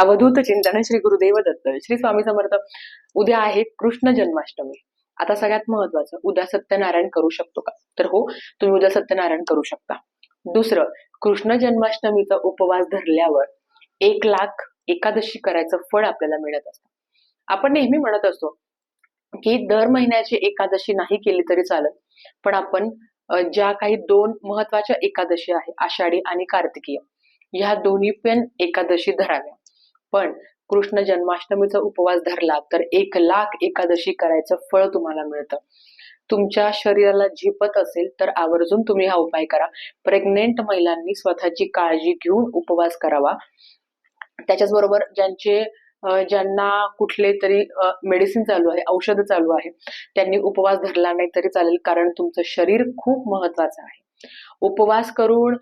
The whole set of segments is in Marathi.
अवधूत चिंतन श्री गुरुदेव दत्त श्री स्वामी समर्थ. उद्या आहे कृष्ण जन्माष्टमी. आता सगळ्यात महत्वाचं उद्या सत्यनारायण करू शकतो का? तर हो तुम्ही उद्या सत्यनारायण करू शकता. दुसरं कृष्ण जन्माष्टमीचा उपवास धरल्यावर एक लाख एकादशी करायचं फळ आपल्याला मिळत असतं. आपण नेहमी म्हणत असतो की दर महिन्याची एकादशी नाही केली तरी चालत पण आपण ज्या काही दोन महत्त्वाच्या एकादशी आहे आषाढी आणि कार्तिकीय ह्या दोन्ही पण एकादशी धराव्या. पण कृष्ण जन्माष्टमीचा उपवास धरला तर एक लाख एकादशी करायचं फळ तुम्हाला मिळतं. तुमच्या शरीराला झेपत असेल तर आवर्जून तुम्ही हा उपाय करा. प्रेग्नेंट महिलांनी स्वतःची काळजी घेऊन उपवास करावा. त्याच्याच बरोबर ज्यांचे ज्यांना कुठले तरी मेडिसिन चालू आहे औषध चालू आहे त्यांनी उपवास धरला नाही तरी चालेल कारण तुमचं शरीर खूप महत्वाचं आहे. उपवास करून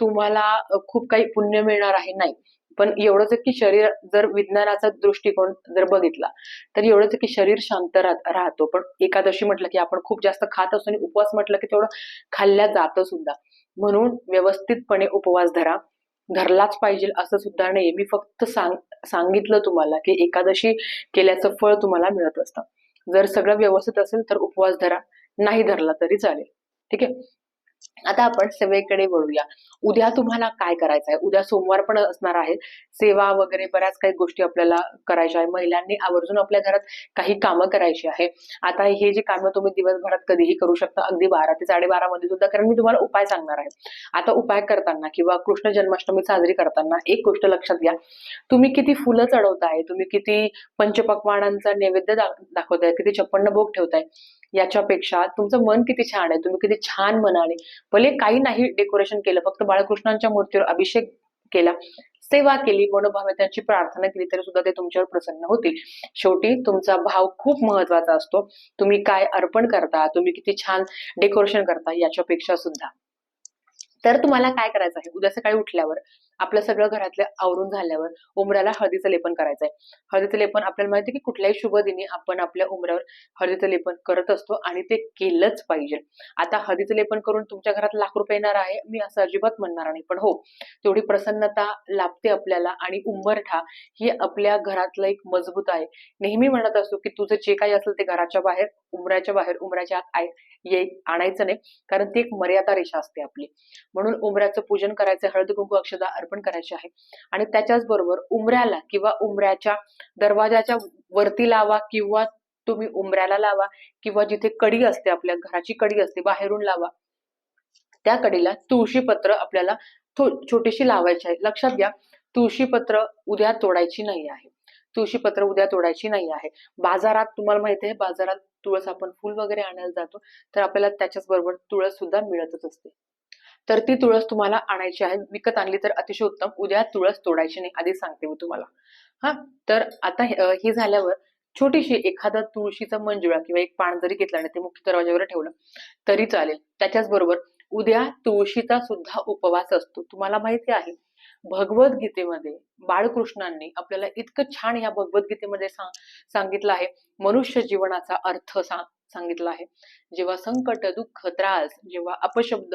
तुम्हाला खूप काही पुण्य मिळणार आहे नाही. पण एवढंच की शरीर जर विज्ञानाचा दृष्टिकोन जर बघितला तर एवढंच की शरीर शांत राहतो. पण एकादशी म्हटलं की आपण खूप जास्त खात असतो आणि उपवास म्हटलं की तेवढं खाल्ल्या जातं सुद्धा. म्हणून व्यवस्थितपणे उपवास धरा. धरलाच पाहिजे असं सुद्धा नाही मी फक्त सांग सांगितलं तुम्हाला की एकादशी केल्याचं फळ तुम्हाला मिळत असतं. जर सगळं व्यवस्थित असेल तर उपवास धरा. नाही धरला तरी चालेल. ठीक आहे? आता आपण सेवेकडे वळूया. उद्या तुम्हाला काय करायचं आहे उद्या सोमवार पण असणार आहे. सेवा वगैरे बऱ्याच काही गोष्टी आपल्याला करायच्या आहे महिलांनी आवर्जून आपल्या घरात काही कामं करायची आहे. आता हे जे कामं तुम्ही दिवसभरात कधीही करू शकता. अगदी बारा ते साडेबारा मध्ये सुद्धा. कारण मी तुम्हाला उपाय सांगणार आहे. आता उपाय करताना किंवा कृष्ण जन्माष्टमी साजरी करताना एक गोष्ट लक्षात घ्या. तुम्ही किती फुलं चढवताय? तुम्ही किती पंचपक्वानांचा नैवेद्य दाखवताय? किती छप्पन्न भोग ठेवताय? याच्यापेक्षा तुमचं मन किती छान आहे तुम्ही किती छान मनाने भले काही नाही डेकोरेशन केलं फक्त बाळकृष्णांच्या मूर्तीवर अभिषेक केला सेवा केली मनोभावे त्यांची प्रार्थना केली तरी सुद्धा ते तुमच्यावर प्रसन्न होतील. शेवटी तुमचा भाव खूप महत्त्वाचा असतो. तुम्ही काय अर्पण करता तुम्ही किती छान डेकोरेशन करता याच्यापेक्षा सुद्धा. तर तुम्हाला काय करायचं आहे? उद्या सकाळी उठल्यावर आपलं सगळं घरातलं आवरून झाल्यावर उमऱ्याला हळदीचं लेपन करायचं आहे हळदीचं लेपन आपल्याला माहिती की कुठल्याही शुभ दिनी आपण आपल्या उमऱ्यावर हळदीचं लेपन करत असतो आणि ते केलंच पाहिजे. आता हळदीचं लेपन करून तुमच्या घरात लाख रुपये येणार आहे मी असं अजिबात म्हणणार नाही. पण हो तेवढी प्रसन्नता लाभते आपल्याला आणि उंबरठा ही आपल्या घरातलं एक मजबूत आहे. नेहमी म्हणत असतो की तुझं जे काही असेल ते घराच्या बाहेर उमऱ्याच्या बाहेर उमऱ्याच्या आत ये आणायचं नाही. कारण ती एक मर्यादा रेषा असते आपली. म्हणून उमऱ्याचं पूजन करायचं हळद कुंकू अक्षदा अर्पण करायचे आहे. आणि त्याच्याच बरोबर उमऱ्याला किंवा उमऱ्याच्या दरवाजाच्या वरती लावा किंवा तुम्ही उमऱ्याला लावा किंवा जिथे कडी असते आपल्या घराची कडी असते बाहेरून लावा. त्या कडीला तुळशी पत्र आपल्याला छोटीशी लावायची आहे. लक्षात घ्या तुळशी पत्र उद्या तोडायची नाही आहे. तुळशी पत्र उद्या तोडायची नाही आहे. बाजारात तुम्हाला माहिती आहे बाजारात तुळस आपण फुल वगैरे आणायला जातो तर आपल्याला त्याच्याच बरोबर तुळस सुद्धा मिळतच असते. तर ती तुळस तुम्हाला आणायची आहे. विकत आणली तर अतिशय उत्तम. उद्या तुळस तोडायची नाही. आधी सांगते मी तुम्हाला. हा? तर आता हे झाल्यावर छोटीशी एखादा तुळशीचा मंजुळा किंवा एक पान जरी घेतला आणि ते मुख्य दरवाजावर ठेवलं तरी चालेल. त्याच्याच बरोबर उद्या तुळशीचा सुद्धा उपवास असतो. तुम्हाला माहिती आहे भगवद्गीतेमध्ये बाळकृष्णांनी आपल्याला इतकं छान या भगवद्गीतेमध्ये सांग सांगितलं आहे. मनुष्य जीवनाचा अर्थ सांग सांगितला आहे. जेव्हा संकट दुःख त्रास जेव्हा अपशब्द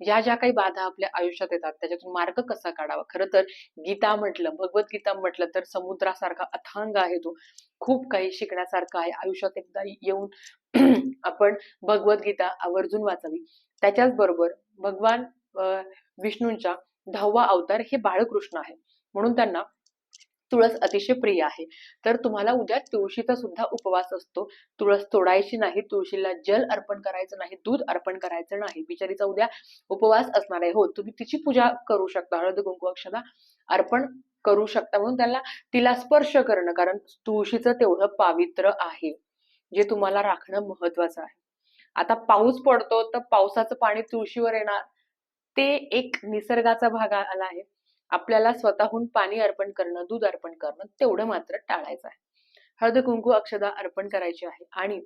या ज्या काही बाधा आपल्या आयुष्यात येतात त्याच्यातून मार्ग कसा काढावा? खरं तर गीता म्हटलं भगवद्गीता म्हटलं तर समुद्रासारखा अथांग आहे तो. खूप काही शिकण्यासारखं आहे. आयुष्यात एकदा येऊन आपण भगवद्गीता आवर्जून वाचावी. त्याच्याच बरोबर भगवान अं, विष्णूंचा दहावा अवतार हे बाळकृष्ण आहे. म्हणून त्यांना तुळस अतिशय प्रिय आहे. तर तुम्हाला उद्या तुळशीचा सुद्धा उपवास असतो. तुळस तोडायची नाही तुळशीला जल अर्पण करायचं नाही दूध अर्पण करायचं नाही. बिचारीचा उद्या उपवास असणार आहे. हो तुम्ही तिची पूजा करू शकता. हळद कुंकू अर्पण करू शकता. म्हणून त्याला तिला स्पर्श करणं. कारण तुळशीचं तेवढं पावित्र्य आहे. जे तुम्हाला राखणं महत्वाचं आहे. आता पाऊस पडतो तर पावसाचं पाणी तुळशीवर येणार. ते एक निसर्गाचा भाग आला आहे. आपल्याला स्वतःहून पाणी अर्पण करणं दूध अर्पण करणं तेवढं मात्र टाळायचं आहे. हळद कुंकू अक्षदा अर्पण करायची आहे आणि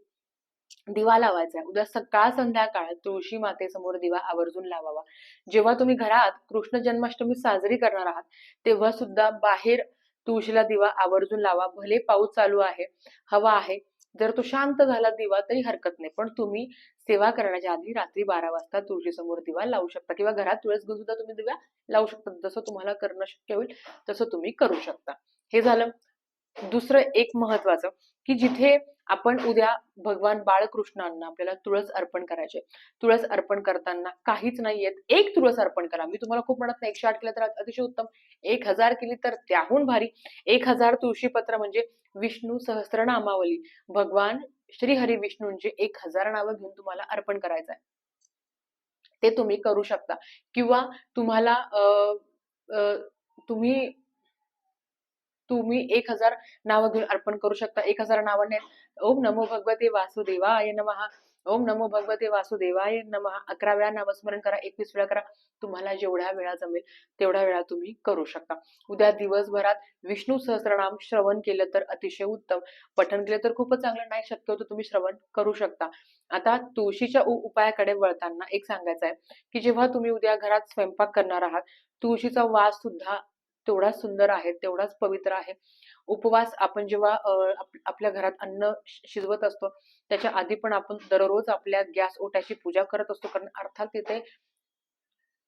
दिवा लावायचा आहे. उद्या सकाळ संध्याकाळ तुळशी मातेसमोर दिवा आवर्जून लावावा. जेव्हा तुम्ही घरात कृष्ण जन्माष्टमी साजरी करणार आहात तेव्हा सुद्धा बाहेर तुळशीला दिवा आवर्जून लावा. भले पाऊस चालू आहे हवा आहे जर तो शांत झाला दिवा तरी हरकत नाही. पण तुम्ही सेवा करण्याच्या आधी रात्री बारा वाजता तुळशी समोर दिवा लावू शकता. किंवा घरात तुळस घेऊन सुद्धा तुम्ही दिवा लावू शकता. जसं तुम्हाला करणं शक्य होईल तसं तुम्ही करू शकता. हे झालं. दुसरं एक महत्वाचं की जिथे आपण उद्या भगवान बाळकृष्णांना आपल्याला तुळस अर्पण करायचे. तुळस अर्पण करताना काहीच नाही येत एक तुळस अर्पण करा. मी तुम्हाला खूप म्हणत नाही एकशे आठ केलं तर अतिशय उत्तम. एक हजार केली तर त्याहून भारी. एक हजार तुळशी पत्र म्हणजे विष्णू सहस्रनामावली. भगवान श्री हरी विष्णूंची एक हजार नावं घेऊन तुम्हाला अर्पण करायचं आहे ते तुम्ही करू शकता. किंवा तुम्हाला अं, अं, तुम्ही तुम्ही एक हजार नावं घेऊन अर्पण करू शकता. एक हजार नावाने ओम नमो भगवते वासुदेवाय नमः. ओम नमो भगवते वासुदेवाय नमः. अकरा वेळा नामस्मरण करा एकवीस वेळा करा. तुम्हाला जेवढ्या वेळा जमेल तेवढ्या वेळा तुम्ही करू शकता. उद्या दिवसभरात विष्णू सहस्रनाम श्रवण केलं तर अतिशय उत्तम. पठण केलं तर खूपच चांगलं. नाही शक्य होतं तुम्ही श्रवण करू शकता. आता तुळशीच्या उपायाकडे वळताना एक सांगायचं आहे की जेव्हा तुम्ही उद्या घरात स्वयंपाक करणार आहात तुळशीचा वास सुद्धा तेवढाच सुंदर आहे तेवढाच पवित्र आहे. उपवास आपण जेव्हा आपल्या घरात अन्न शिजवत असतो त्याच्या आधी पण आपण दररोज आपल्या गॅस ओट्याची पूजा करत असतो. कारण अर्थात तिथे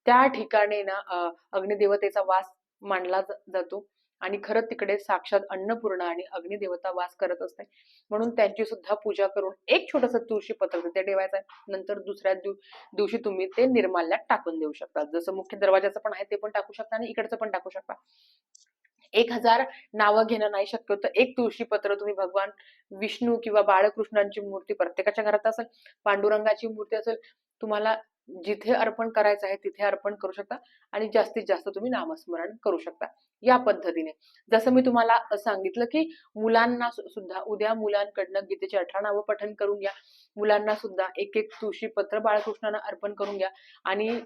त्या ठिकाणी ना अग्निदेवतेचा वास मानला जातो. आणि खरं तिकडे साक्षात अन्नपूर्णा आणि अग्निदेवता वास करत असते. म्हणून त्यांची सुद्धा पूजा करून एक छोटस तुळशी पत्र तिथे ठेवायचं आहे. नंतर दुसऱ्या दिवशी तुम्ही ते निर्माल्यात टाकून देऊ शकता. जसं मुख्य दरवाजाचं पण आहे ते पण टाकू शकता आणि इकडचं पण टाकू शकता. एक हजार नावं घेणं नाही शक्य होतं. एक तुळशी पत्र तुम्ही भगवान विष्णू किंवा बाळकृष्णांची मूर्ती प्रत्येकाच्या घरात असेल पांडुरंगाची मूर्ती असेल तुम्हाला जिथे अर्पण करायचं आहे तिथे अर्पण करू शकता आणि जास्तीत जास्त तुम्ही नामस्मरण करू शकता. या पद्धतीने. जसं मी तुम्हाला सांगितलं की मुलांना सुद्धा उद्या मुलांकडनं गीतेचे अठरा नावं पठन करून घ्या. मुलांना सुद्धा एक एक तुळशी पत्र बाळकृष्णांना अर्पण करून घ्या. आणि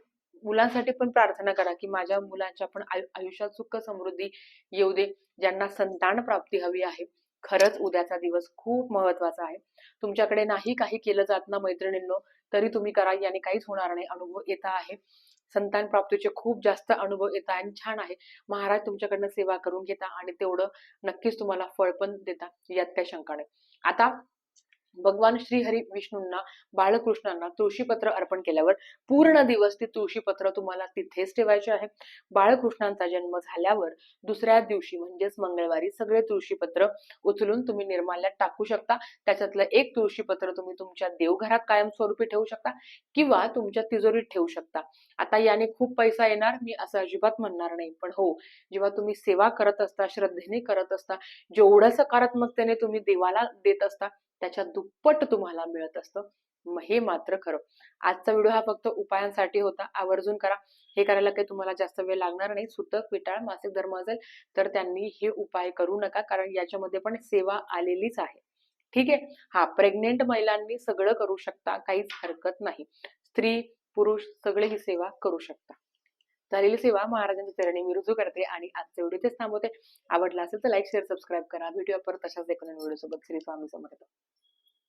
मुलांसाठी पण प्रार्थना करा की माझ्या मुलांच्या पण आयु- आयुष्यात सुख समृद्धी येऊ दे ज्यांना संतान प्राप्ती हवी आहे. खरंच उद्याचा दिवस खूप महत्त्वाचा आहे. तुमच्याकडे नाही काही केलं जात ना मैत्रिणींनो तरी तुम्ही करा याने काहीच होणार नाही. अनुभव येता आहे. संतान प्राप्तीचे खूप जास्त अनुभव येत आहे आणि छान आहे. महाराज तुमच्याकडनं सेवा करून घेता आणि तेवढं नक्कीच तुम्हाला फळ पण देता यात काही शंका नाही. आता भगवान श्रीहरी विष्णूंना बाळकृष्णांना तुळशीपत्र अर्पण केल्यावर पूर्ण दिवस ती तुळशीपत्र तुम्हाला तिथेच ठेवायचे आहे. बाळकृष्णांचा जन्म झाल्यावर दुसऱ्या दिवशी म्हणजेच मंगळवारी सगळे तुळशीपत्र उचलून तुम्ही निर्माल्यात टाकू शकता. त्याच्यातलं एक तुळशीपत्र तुम्ही तुमच्या देवघरात कायमस्वरूपी ठेवू शकता किंवा तुमच्या तिजोरीत ठेवू शकता. आता याने खूप पैसा येणार मी असं अजिबात म्हणणार नाही पण हो जेव्हा तुम्ही सेवा करत असता श्रद्धेने करत असता जेवढं सकारात्मकतेने तुम्ही देवाला देत असता त्याच्या दुप्पट तुम्हाला मिळत असतं. हे मात्र खरं. आजचा व्हिडिओ हा फक्त उपायांसाठी होता. आवर्जून करा. हे करायला काही तुम्हाला जास्त वेळ लागणार नाही. सुतक विटाळ मासिक धर्म असेल तर त्यांनी हे उपाय करू नका कारण याच्यामध्ये पण सेवा आलेलीच आहे. ठीक आहे? हा प्रेग्नेंट महिलांनी सगळं करू शकता. काहीच हरकत नाही. स्त्री पुरुष सगळे ही सेवा करू शकता. झालेली सेवा महाराजांच्या चरणी मी रुजू करते आणि आजचे व्हिडिओ तेच थांबवते. आवडला असेल तर लाईक शेअर सबस्क्राईब करा. व्हिडिओ परत तशाच एखाद्या व्हिडिओ सोबत श्री स्वामी समर्थ.